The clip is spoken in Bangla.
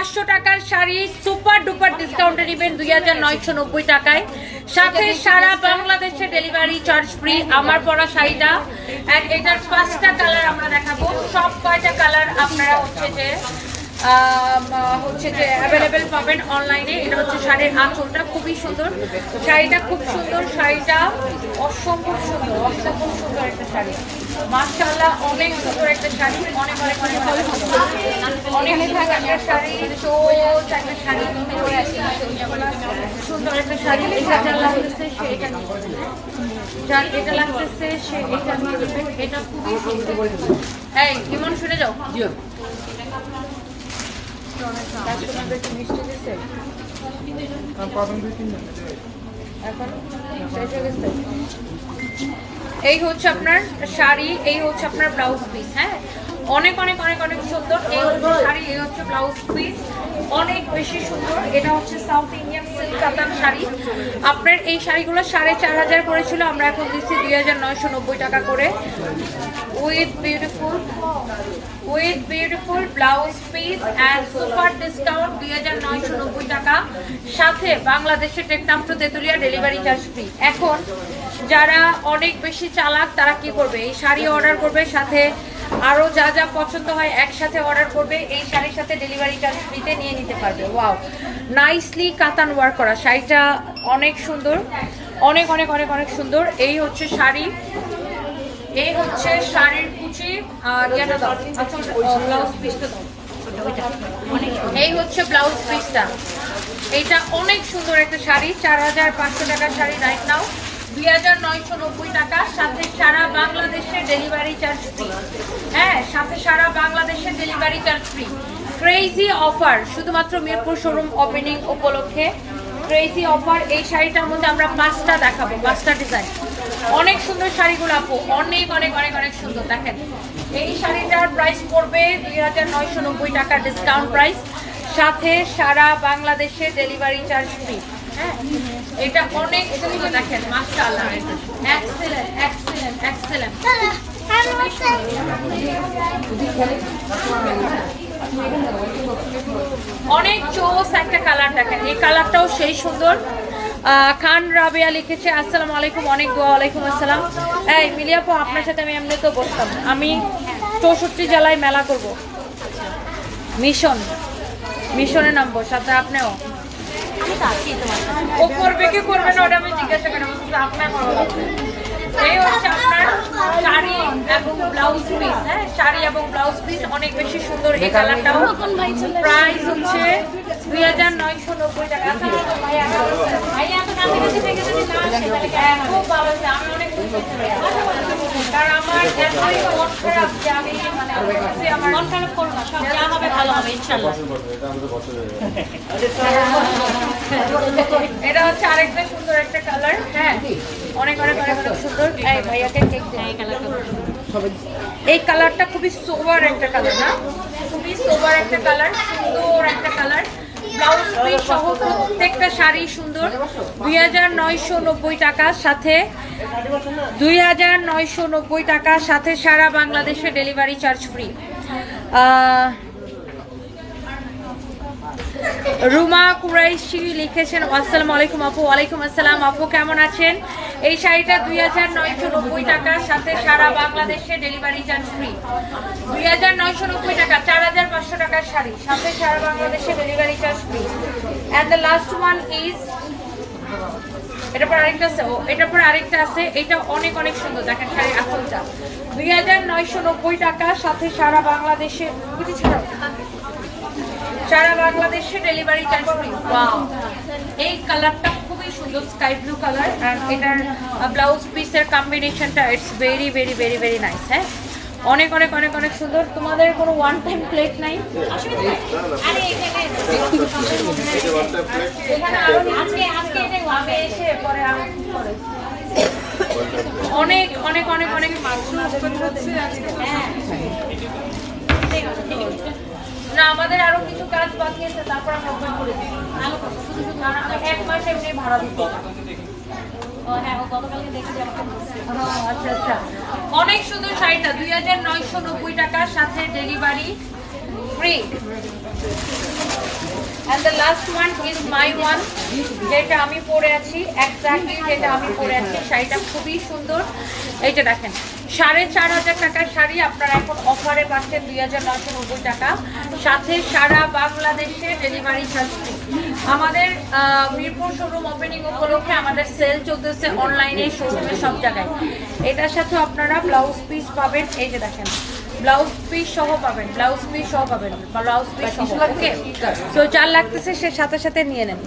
পাঁচশো টাকার শাড়ি সুপার ডুপার ডিসকাউন্টে নেবেন দুই হাজার নয়শো নব্বই টাকায়। সাথে সারা বাংলাদেশে ডেলিভারি চার্জ ফ্রি, আমার পরা শাড়িটা। অ্যান্ড এটার পাঁচটা কালার আমরা দেখাবো। সব কয়টা কালার আপনারা হচ্ছে যে হচ্ছে যে অ্যাভেলেবেল পাবেন অনলাইনে এটা হচ্ছে শাড়ির আঁচলটা, খুবই সুন্দর। শাড়িটা খুব সুন্দর, শাড়িটা অসম্ভব সুন্দর অসম্ভব সুন্দর একটা শাড়ি। মার্শাল্লাহ অনেক সুন্দর একটা শাড়ি। অনেক অনেক অনেক অনেক অনেক সুন্দর একটা শাড়ি চোখ একটা শাড়ি সুন্দর একটা শাড়ি। এটা লাগতেছে সে এটা যার এটা লাগতেছে সে এটা এটা খুবই সুন্দর। এই ইমন শুনে যাও। মিষ্টি দিছে। এখন শেষ হয়ে গেছে। এই হচ্ছে আপনার শাড়ি, এই হচ্ছে আপনার ব্লাউজ পিস হ্যাঁ? অনেক অনেক অনেক অনেক সুন্দর। এই হচ্ছে শাড়ি, এই হচ্ছে ব্লাউজ পিস অনেক বেশি সুন্দর। এটা সাউথ ইন্ডিয়ান সিল্ক কাতান শাড়ি। আপনার এই শাড়িগুলো সাড়ে চার হাজার করেছিল, আমরা এখন দিচ্ছি দুই হাজার নয়শো নব্বই টাকা করে। With beautiful with beautiful blouse piece and super discount দুই হাজার নয়শো নব্বই টাকা। সাথে বাংলাদেশের টেকনাম to Tetulia delivery charge free এখন যারা অনেক বেশি চালাক, তারা কি করবে? এই শাড়ি অর্ডার করবে, সাথে আরও যা যা পছন্দ হয় একসাথে অর্ডার করবে, এই শাড়ির সাথে ডেলিভারি চার্জ ফ্রিতে নিয়ে নিতে পারবে। ওয়াও নাইসলি কাতান ওয়ার্ক করা। শাড়িটা অনেক সুন্দর। অনেক অনেক অনেক অনেক সুন্দর। এই হচ্ছে শাড়ি। এই হচ্ছে শাড়ির কুচি। আর ব্লাউজ পিসটা এই হচ্ছে ব্লাউজ পিসটা এইটা অনেক সুন্দর একটা শাড়ি। চার হাজার পাঁচশো টাকার শাড়ি রাইট নাও দুই হাজার নয়শো নব্বই টাকা, সাথে সারা বাংলাদেশে ডেলিভারি চার্জ ফ্রি। হ্যাঁ সাথে সারা বাংলাদেশে delivery charge free. Crazy offer শুধুমাত্র মিরপুর শোরুম ওপেনিং উপলক্ষে। ক্রেজি অফার এই শাড়িটার মধ্যে আমরা পাঁচটা দেখাবো, পাঁচটা ডিজাইন অনেক সুন্দর শাড়িগুলো, আপু। অনেক অনেক অনেক অনেক সুন্দর। দেখেন, এই শাড়িটার প্রাইস পড়বে দুই হাজার নয়শো নব্বই টাকা ডিসকাউন্ট প্রাইস সাথে সারা বাংলাদেশে ডেলিভারি চার্জ ফ্রি হ্যাঁ এটা অনেক সুন্দর, দেখেন, মাশাআল্লাহ। অনেক চোস একটা কালার দেখেন, এই কালারটাও সেই সুন্দর। খান রাবেয়া লিখেছে, আসসালামু আলাইকুম, অনেক দোয়া, ওয়ালাইকুম আসসালাম। এই মিলিয়াপু আপনার সাথে আমি এমনি তো বসতাম। আমি চৌষট্টি জেলায় মেলা করব। মিশন মিশনে নামবো সাথে আপনিও। ও করবে কি করবে না ওটা আমি জিজ্ঞাসা করে বলছি আপনার ভালো লাগবে এই হচ্ছে আপনার শাড়ি এবং ব্লাউজ পিস হ্যাঁ? শাড়ি এবং ব্লাউজ পিস অনেক বেশি সুন্দর এই কালারটাও প্রাইস হচ্ছে দুই হাজার নয়শো নব্বই টাকা। ভাইয়া থেকে যদি না আসে তাহলে খুব ভালো আমি অনেক খুশি হয়েছি ভাইয়া। কারণ আমার এতই এটা হচ্ছে সুন্দর একটা কালার হ্যাঁ অনেক অনেক সুন্দর। এই এই কালারটা খুবই সোবার একটা কালার না? খুবই সোবার একটা কালার সুন্দর একটা কালার ব্লাউজ পিস সহ প্রত্যেকটা শাড়ি সুন্দর। দুই হাজার নয়শো নব্বই টাকার সাথে, দুই হাজার নয়শো নব্বই টাকার সাথে সারা বাংলাদেশে delivery charge free Ruma Quraishi লিখেছেন, আসসালামু আলাইকুম আপু, ওয়ালাইকুম আসসালাম। আপু, কেমন আছেন? এই শাড়িটা দুই হাজার নয়শো নব্বই টাকার সাথে সারা বাংলাদেশে ডেলিভারি চার্জ ফ্রি। দুই হাজার নয়শো নব্বই টাকা, চার হাজার পাঁচশো টাকার শাড়ি, সাথে সারা বাংলাদেশে delivery charge free. And the last one is এটার পর আরেকটা আছে, ও, এটার পর আরেকটা আছে, এটা অনেক অনেক সুন্দর, দেখেন শাড়ির আসলটা দুই হাজার নয়শো নব্বই টাকা, সাথে সারা বাংলাদেশে কিছু সারা বাংলাদেশে ডেলিভারি চার্জ ফ্রি ওয়াও এই কালারটা খুবই সুন্দর স্কাই ব্লু কালার আর এটার ব্লাউজ পিসের কম্বিনেশনটা it's very very very very nice হ্যাঁ? অনেক অনেক অনেক অনেক সুন্দর। তোমাদের কোনো ওয়ান টাইম প্লেট নাই এখানে আরও আজকে আজকে এটাই আমি এসে পরে আমি পরে অনেক অনেক অনেক অনেক হ্যাঁ। না আমাদের আরও কিছু কাজ বাকি আছে তারপর আমরা ওপেন করে দিই আমি এক মাস এমনি ভাড়া দিতে আচ্ছা আচ্ছা। অনেক সুন্দর শাড়িটা দুই হাজার নয়শো নব্বই টাকার সাথে delivery free and the last one is my one যেটা আমি পরে আছি এক্স্যাক্টলি যেটা আমি পরে আছি, শাড়িটা খুবই সুন্দর। এইটা দেখেন, সাড়ে চার হাজার টাকার শাড়ি আপনারা এখন অফারে পাচ্ছেন দুই হাজার নশো নব্বই টাকা। সাথে সারা বাংলাদেশে ডেলিভারি চার্জ আমাদের মিরপুর শোরুম ওপেনিং উপলক্ষে আমাদের সেল চলতেছে অনলাইনে শোরুমে সব জায়গায়। এটার সাথে আপনারা ব্লাউজ পিস পাবেন। এই যে দেখেন ব্লাউজ পিস সহ পাবেন ব্লাউজ পিস সহ পাবেন। ব্লাউজ পিস সহ ওকে সো যার লাগতেছে সে সাথে সাথে নিয়ে নেন